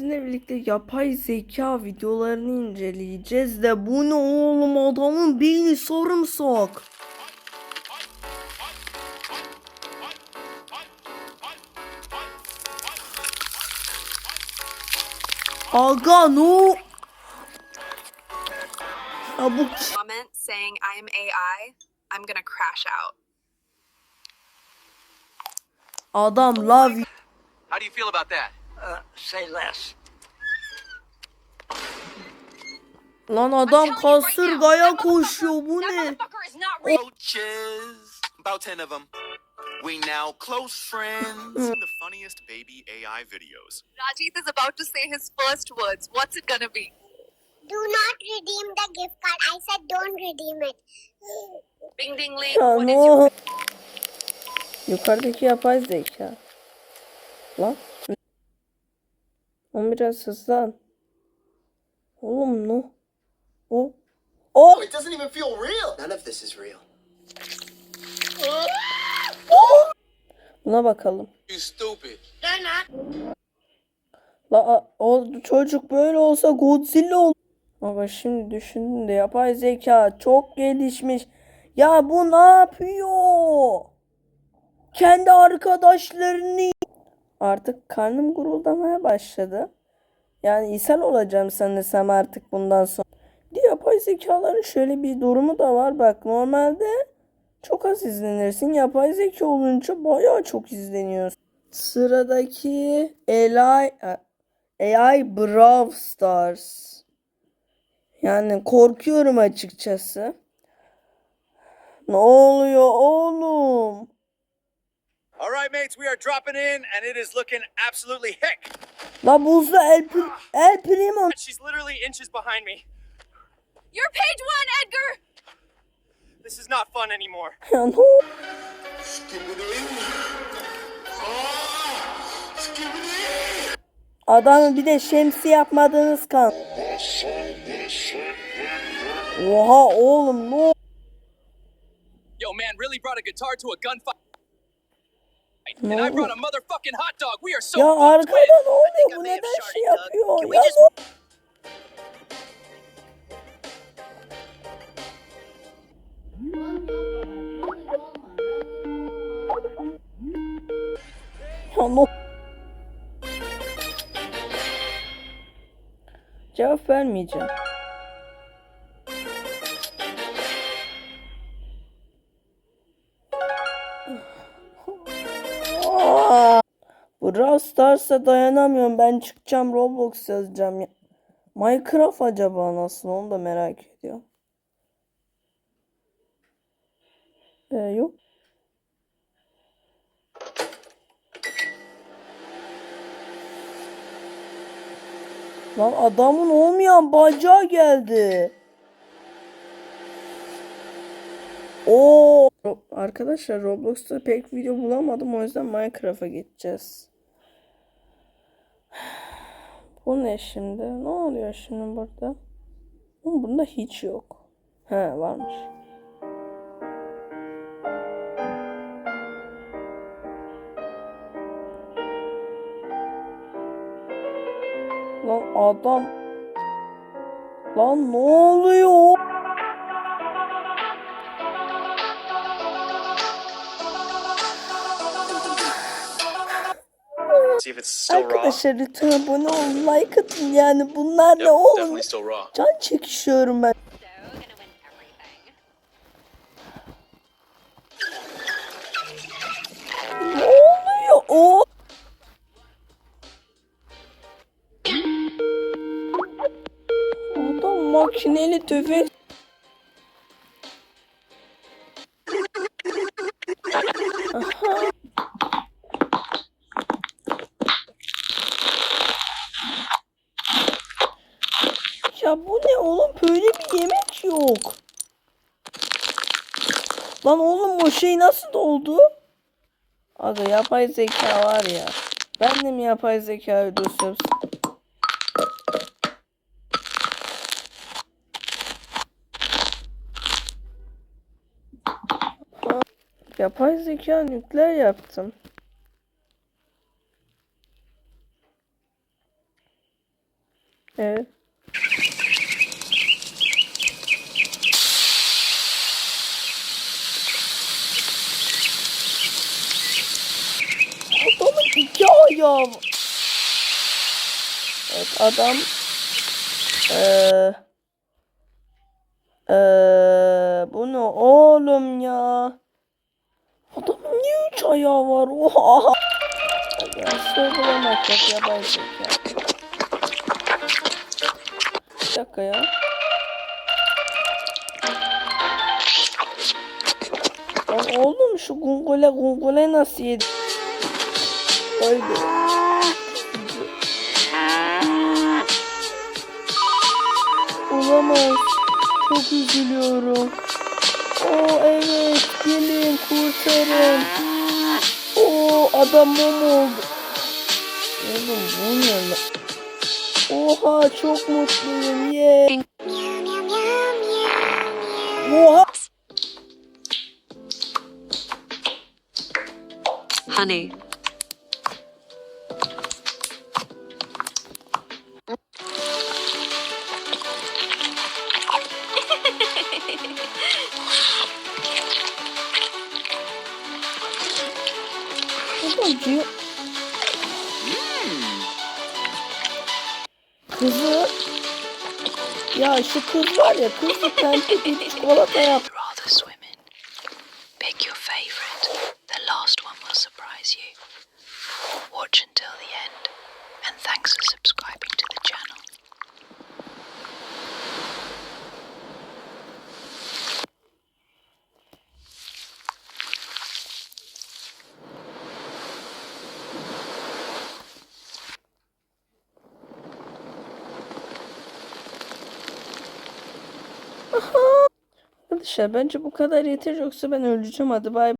sizinle birlikte yapay zeka videolarını inceleyeceğiz de bu ne oğlum adamın beyni sarımsak. Aga no. Ya bu comment saying I am AI, I'm gonna crash out. adam love you. How do you feel about that? Uh, say less. Lan adam kasırgaya koşuyor bu ne? Roaches. About 10 of them. We now close friends. the funniest baby AI videos. Rajit is about to say his first words. What's it gonna be? Do not redeem the gift card. I said don't redeem it. Bing ding ling. Ya What is no. your Yukarıdaki yapay zeka. Lan. Oğlum biraz hızlan. Oğlum no. O. O. It doesn't even feel real. None of this is real. Buna bakalım. You stupid. La o çocuk böyle olsa Godzilla ol. Ama şimdi düşündüm de yapay zeka çok gelişmiş. Ya bu ne yapıyor? Kendi arkadaşlarını Artık karnım guruldamaya başladı. Yani ishal olacağım sanırsam artık bundan sonra. Yapay zekaların şöyle bir durumu da var. Bak normalde çok az izlenirsin. Yapay zeka olunca bayağı çok izleniyorsun. Sıradaki AI, AI Brawl Stars. Yani korkuyorum açıkçası. Ne oluyor oğlum? All right, mates, we are dropping in, and it is looking absolutely hick. La buzlu El, Pri- El Primo. She's literally inches behind me. You're page one, Edgar! This is not fun anymore. Ya ne oldu? Adamı bir de şemsi yapmadığınız kan. Oha oğlum ne oldu? Yo, man, really brought a guitar to a gunfight. Are so Ya fucked, man. arkada ne oluyor? Bu neden şey yapıyor? Ya Ya ne Cevap vermeyeceğim. Brawl dayanamıyorum. Ben çıkacağım Roblox yazacağım. ya. Minecraft acaba nasıl? Onu da merak ediyorum. Ee, yok. Lan adamın olmayan bacağı geldi. Ro- Arkadaşlar Roblox'ta pek video bulamadım o yüzden Minecraft'a geçeceğiz. Bu ne şimdi? Ne oluyor şimdi burada? Oğlum bunda hiç yok. He varmış. Lan adam Lan ne oluyor? Arkadaşlar lütfen abone olun, like atın yani bunlar ne oğlum? Can çekişiyorum ben. Ne oluyor o? Adam makineli tüfek. Ya bu ne oğlum? Böyle bir yemek yok. Lan oğlum o şey nasıl doldu? Aga yapay zeka var ya. Ben de mi yapay zeka? Ha, Yapay zeka nükleer yaptım. Evet. Adamın var. Evet adam eee eee bu ne oğlum ya? Adamın niye üç ayağı var? Oha! Ya sorgulamak yok yapay zeka. Bir dakika ya. Lan oğlum şu gungole gungole nasıl yedi? Haydi. Olamaz. Çok üzülüyorum. Oo evet gelin kurtarın. Oo adam mum oldu. Oğlum bu ne lan? Oha çok mutluyum. Ye. Meow, meow, meow, meow. Oha. Honey, Babacığım. Kızı. Ya şu kız var ya kızı pembe bir çikolata yap. Pick your favorite. The last one will surprise you. Watch until the end. And thanks for subscribing Arkadaşlar bence bu kadar yeter yoksa ben öleceğim hadi bay.